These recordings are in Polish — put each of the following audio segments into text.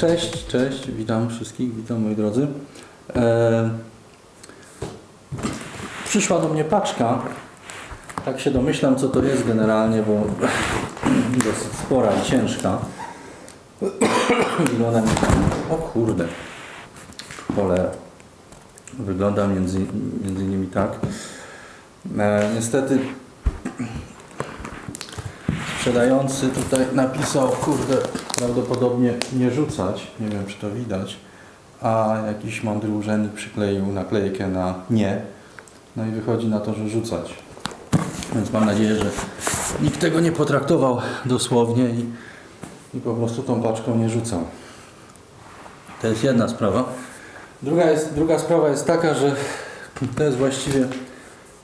Cześć, cześć, witam wszystkich, witam moi drodzy. E, przyszła do mnie paczka. Tak się domyślam, co to jest generalnie, bo dosyć spora i ciężka. Wygląda mi... O kurde. Cholera. Wygląda między, między innymi tak. E, niestety sprzedający tutaj napisał, kurde, prawdopodobnie nie rzucać, nie wiem czy to widać, a jakiś mądry urzędnik przykleił naklejkę na nie, no i wychodzi na to, że rzucać. Więc mam nadzieję, że nikt tego nie potraktował dosłownie i, i po prostu tą paczką nie rzucał. To jest jedna sprawa. Druga, jest, druga sprawa jest taka, że to jest właściwie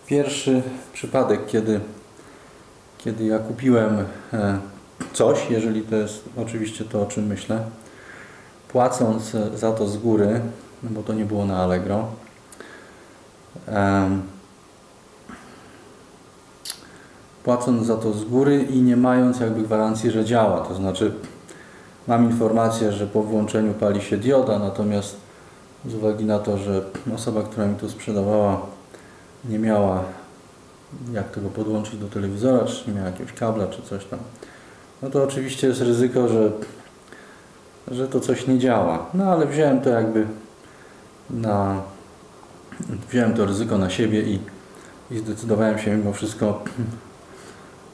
pierwszy przypadek, kiedy kiedy ja kupiłem e, coś, jeżeli to jest oczywiście to, o czym myślę, płacąc e, za to z góry, no bo to nie było na Allegro, płacąc za to z góry i nie mając jakby gwarancji, że działa. To znaczy mam informację, że po włączeniu pali się dioda, natomiast z uwagi na to, że osoba, która mi to sprzedawała nie miała jak tego podłączyć do telewizora, czy nie miał jakiegoś kabla, czy coś tam. No to oczywiście jest ryzyko, że, że to coś nie działa. No ale wziąłem to jakby na... Wziąłem to ryzyko na siebie i, i zdecydowałem się mimo wszystko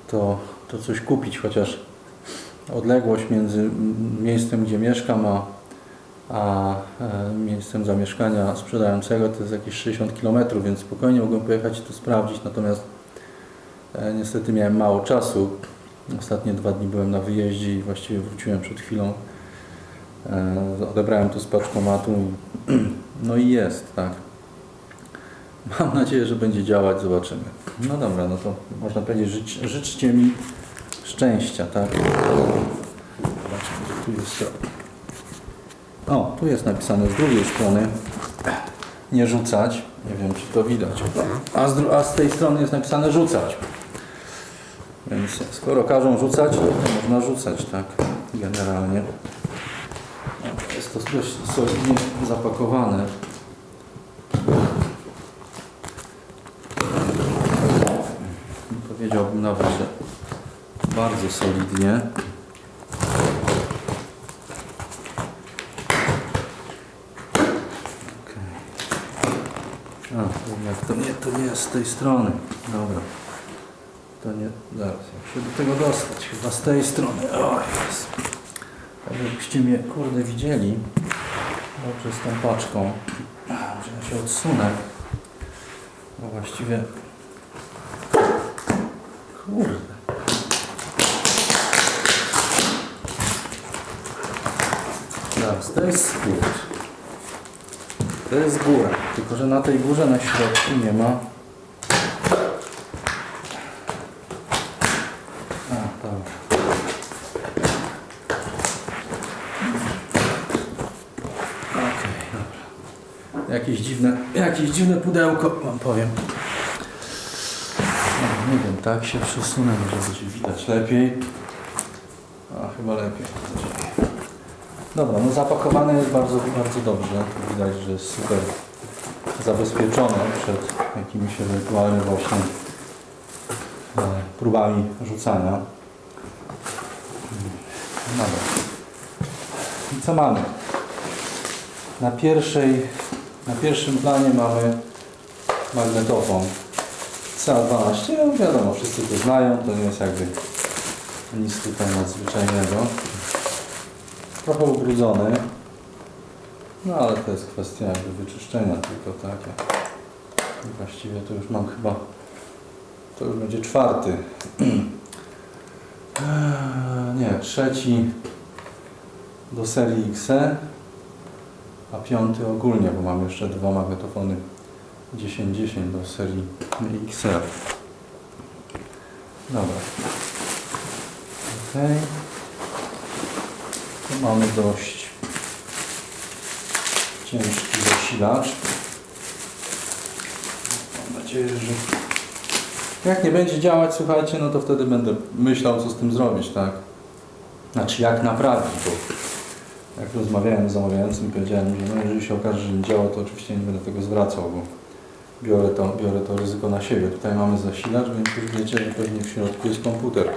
to, to coś kupić, chociaż odległość między miejscem, gdzie mieszkam, a, a e, miejscem zamieszkania sprzedającego to jest jakieś 60 km, więc spokojnie mogłem pojechać i to sprawdzić, natomiast e, niestety miałem mało czasu. Ostatnie dwa dni byłem na wyjeździe i właściwie wróciłem przed chwilą. E, odebrałem to z paczkomatu no i jest, tak. Mam nadzieję, że będzie działać, zobaczymy. No dobra, no to można powiedzieć, życz, życzcie mi szczęścia, tak. Zobaczmy, tu jest o, tu jest napisane z drugiej strony nie rzucać. Nie wiem, czy to widać. A z, a z tej strony jest napisane rzucać. Więc skoro każą rzucać, to można rzucać, tak? Generalnie. Jest to dość solidnie zapakowane. Powiedziałbym nawet, że bardzo solidnie. A, jednak to nie, to nie jest z tej strony. Dobra. To nie, zaraz, jak się do tego dostać? Chyba z tej strony. O, jest. Tak jakbyście mnie, kurde, widzieli. Dobrze, z tą paczką. Może ja się odsunę. Bo właściwie... Kurde. Zaraz, to jest spód. To jest góra, tylko że na tej górze na środku nie ma. A, dobra. Okej. Jakieś dziwne, jakieś dziwne pudełko, wam powiem. No, nie wiem, tak się przesunę, może będzie widać lepiej. A, chyba lepiej. Dobra, no zapakowane jest bardzo, bardzo dobrze. Widać, że jest super zabezpieczone przed jakimiś ewentualnymi właśnie e, próbami rzucania. Dobra. I co mamy? Na pierwszej, na pierwszym planie mamy magnetofon CA12. No wiadomo, wszyscy to znają, to nie jest jakby nic tutaj nadzwyczajnego trochę ubrudzony. No ale to jest kwestia jakby wyczyszczenia tylko tak. I właściwie to już mam chyba, to już będzie czwarty. Eee, Nie, trzeci do serii XE, a piąty ogólnie, bo mam jeszcze dwa magnetofony 1010 do serii XR. Dobra. Okej. Tu mamy dość ciężki zasilacz. Mam nadzieję, że jak nie będzie działać, słuchajcie, no to wtedy będę myślał, co z tym zrobić, tak? Znaczy, jak naprawić, bo jak rozmawiałem z zamawiającym, powiedziałem, że no, jeżeli się okaże, że nie działa, to oczywiście nie będę tego zwracał, bo biorę to, biorę to ryzyko na siebie. Tutaj mamy zasilacz, więc już wiecie, że pewnie w środku jest komputer.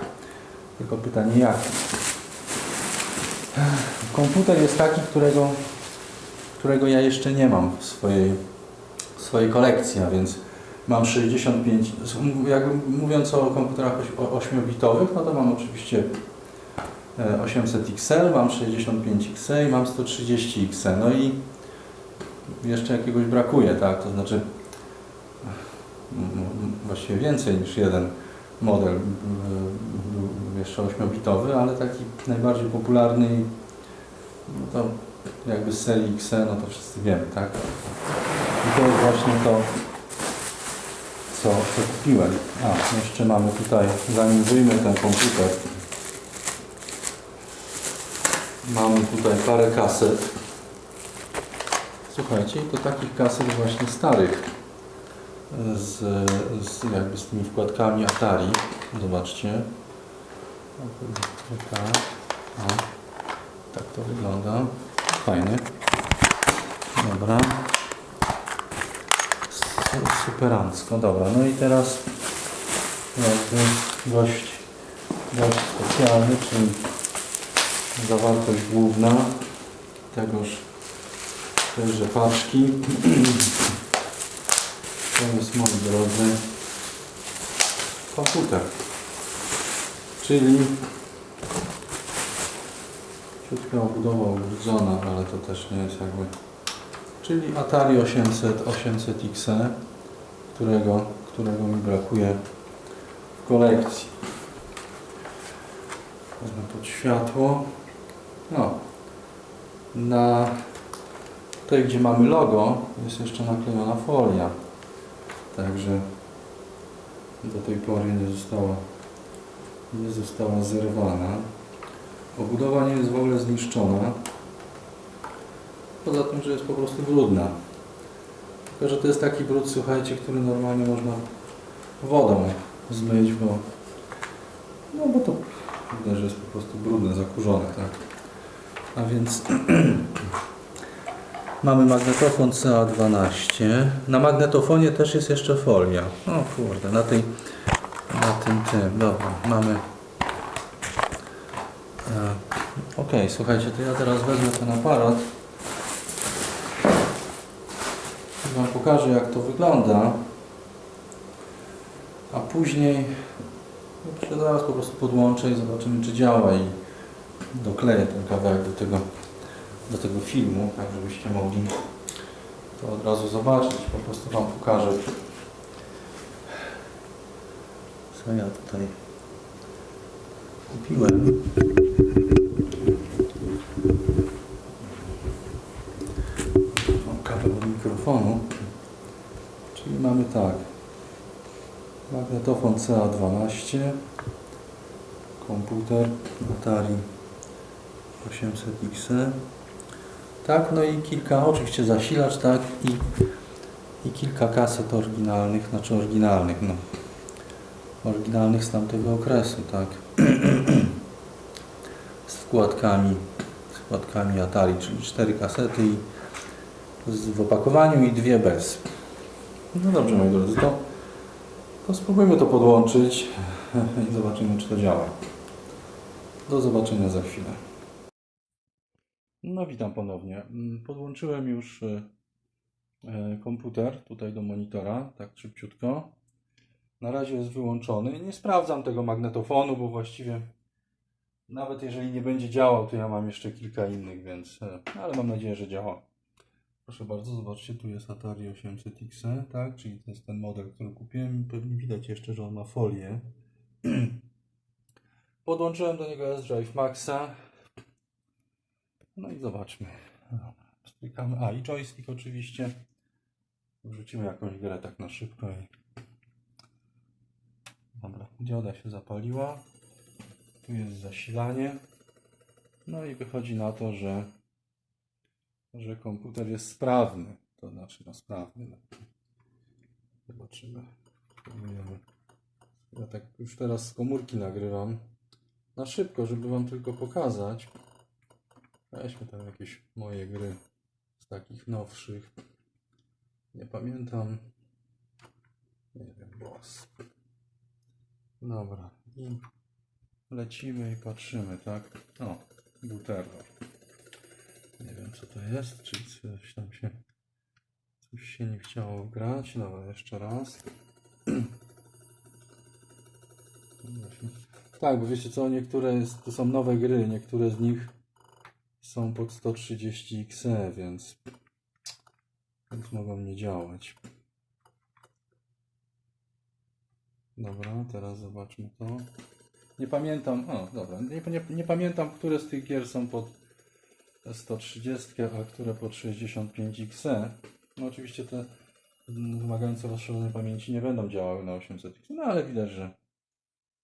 Tylko pytanie jak? Komputer jest taki, którego, którego ja jeszcze nie mam w swojej, w swojej kolekcji, a więc mam 65, jakby mówiąc o komputerach 8-bitowych, no to mam oczywiście e, 800 XL, mam 65 XL i mam 130 XL. No i jeszcze jakiegoś brakuje, tak? To znaczy właściwie więcej niż jeden model jeszcze 8-bitowy, ale taki najbardziej popularny i no to jakby z serii XE, no to wszyscy wiemy, tak? I to jest właśnie to, co, co kupiłem. A, jeszcze mamy tutaj, zanim wyjmę ten komputer, mamy tutaj parę kaset. Słuchajcie, to takich kaset właśnie starych, z, z jakby z tymi wkładkami Atari. Zobaczcie. Tak, tak to wygląda. Fajnie. Dobra. Su- Superancko, dobra. No i teraz jakby gość, gość specjalny, czyli zawartość główna tegoż tejże paczki. To jest, moi drodzy, komputer. Czyli ciutka obudowa ubrudzona, ale to też nie jest jakby... Czyli Atari 800, 800 XE, którego, którego mi brakuje w kolekcji. Wezmę pod światło. No. Na tutaj, gdzie mamy logo, jest jeszcze naklejona folia. Także do tej pory nie została, nie została zerwana. Obudowa nie jest w ogóle zniszczona. Poza tym, że jest po prostu brudna. Tylko, że to jest taki brud, słuchajcie, który normalnie można wodą zmyć, bo no bo to widać, że jest po prostu brudne, zakurzone, tak. A więc mamy magnetofon CA12. Na magnetofonie też jest jeszcze folia. O kurde, na tej na tym tym, dobra, mamy E, Okej, słuchajcie, to ja teraz wezmę ten aparat. I Wam pokażę jak to wygląda, a później no, zaraz po prostu podłączę i zobaczymy czy działa i dokleję ten kawałek do tego, do tego filmu, tak żebyście mogli to od razu zobaczyć, po prostu Wam pokażę. Co ja tutaj kupiłem. Magnetofon CA12. Komputer Atari 800XE. Tak, no i kilka, oczywiście zasilacz, tak, i, i kilka kaset oryginalnych, znaczy oryginalnych, no. Oryginalnych z tamtego okresu, tak. z wkładkami, z wkładkami Atari, czyli cztery kasety i z, w opakowaniu i dwie bez. No dobrze moi drodzy, to, to spróbujmy to podłączyć i zobaczymy czy to działa. Do zobaczenia za chwilę. No witam ponownie. Mm, Podłączyłem już e, e, komputer tutaj do monitora, tak szybciutko. Na razie jest wyłączony. Nie sprawdzam tego magnetofonu, bo właściwie nawet jeżeli nie będzie działał, to ja mam jeszcze kilka innych, więc e, ale mam nadzieję, że działa. Proszę bardzo, zobaczcie, tu jest Atari 800XE, tak? Czyli to jest ten model, który kupiłem. Pewnie widać jeszcze, że on ma folię. Podłączyłem do niego S-Drive Maxa. No i zobaczmy. Stykamy. A i joystick oczywiście. Wrzucimy jakąś grę tak na szybko i Dobra, dioda się zapaliła. Tu jest zasilanie. No i wychodzi na to, że, że komputer jest sprawny. To znaczy, no sprawny. No. Zobaczymy. Ja tak już teraz z komórki nagrywam. Na szybko, żeby Wam tylko pokazać. Weźmy tam jakieś moje gry z takich nowszych. Nie pamiętam. Nie wiem, boss. Dobra. I lecimy i patrzymy, tak? O, terror. Nie wiem co to jest, czy coś tam się coś się nie chciało grać. Dobra, jeszcze raz. Tak, bo wiecie co, niektóre to są nowe gry, niektóre z nich są pod 130 XE, więc, więc mogą nie działać. Dobra, teraz zobaczmy to. Nie pamiętam, o dobra, nie, nie, nie pamiętam, które z tych gier są pod 130, a które pod 65 XE. No oczywiście te wymagające rozszerzonej pamięci nie będą działały na 800 XE, no ale widać, że,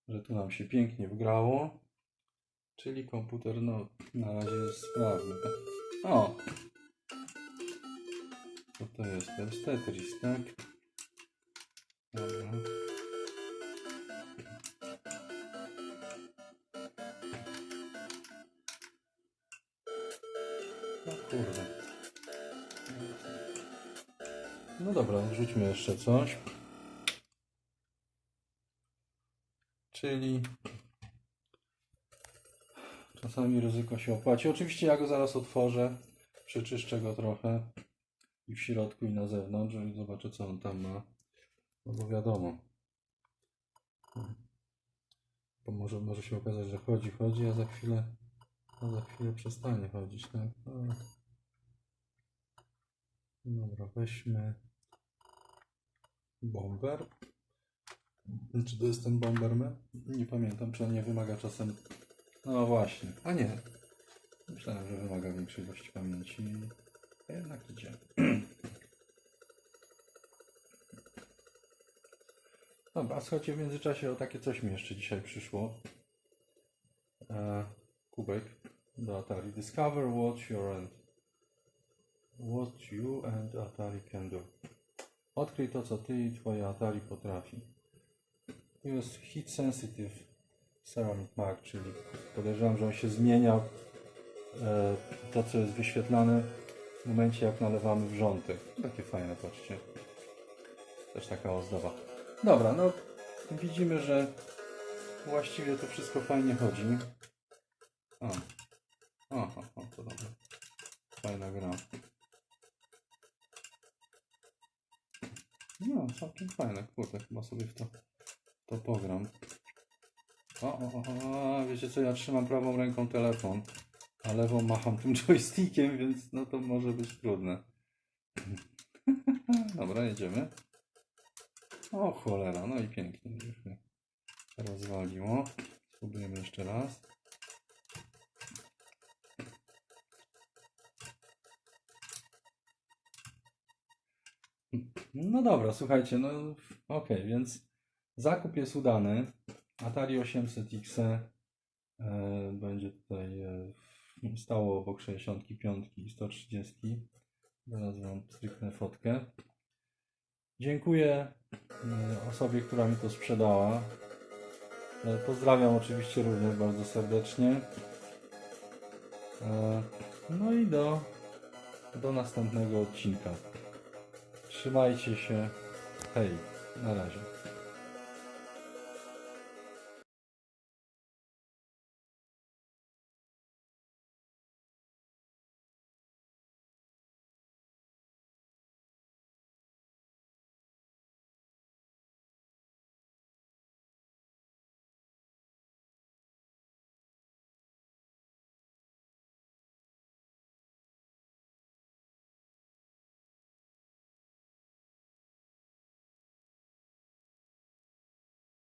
że tu nam się pięknie wgrało. Czyli komputer, no na razie jest sprawny. O! To jest? To jest Tetris, tak? Dobra. No kurde. No dobra, wrzućmy jeszcze coś. Czyli czasami ryzyko się opłaci. Oczywiście ja go zaraz otworzę, przeczyszczę go trochę i w środku i na zewnątrz i zobaczę co on tam ma. No bo wiadomo. Bo może, może się okazać, że chodzi, chodzi, a za chwilę za chwilę przestanie chodzić, tak? Dobra, weźmy bomber. Czy to jest ten Bomberman? Nie pamiętam, czy on nie wymaga czasem. No właśnie. A nie. Myślałem, że wymaga większej ilości pamięci. A jednak idzie. Dobra, a słuchajcie, w międzyczasie o takie coś mi jeszcze dzisiaj przyszło. E, kubek do Atari. Discover what your and what you and Atari can do. Odkryj to, co ty i twoje Atari potrafi. Tu jest heat sensitive ceramic mark, czyli podejrzewam, że on się zmienia e, to, co jest wyświetlane w momencie, jak nalewamy wrzątek. Takie fajne, patrzcie. Też taka ozdoba. Dobra, no widzimy, że właściwie to wszystko fajnie chodzi. O, o, o, o to dobra. Fajna gra. No, całkiem fajne, kurde, chyba sobie w to, to pogram. O, o, o, wiecie co, ja trzymam prawą ręką telefon, a lewą macham tym joystickiem, więc no to może być trudne. Dobra, jedziemy. O cholera, no i pięknie, rozwaliło. Spróbujemy jeszcze raz. No dobra, słuchajcie, no okej, więc zakup jest udany. Atari 800 XE e, będzie tutaj e, stało obok 65 i 130. Zaraz Wam stryknę fotkę. Dziękuję e, osobie, która mi to sprzedała. E, Pozdrawiam oczywiście również bardzo serdecznie. E, No i do, do następnego odcinka. Trzymajcie się. Hej, na razie.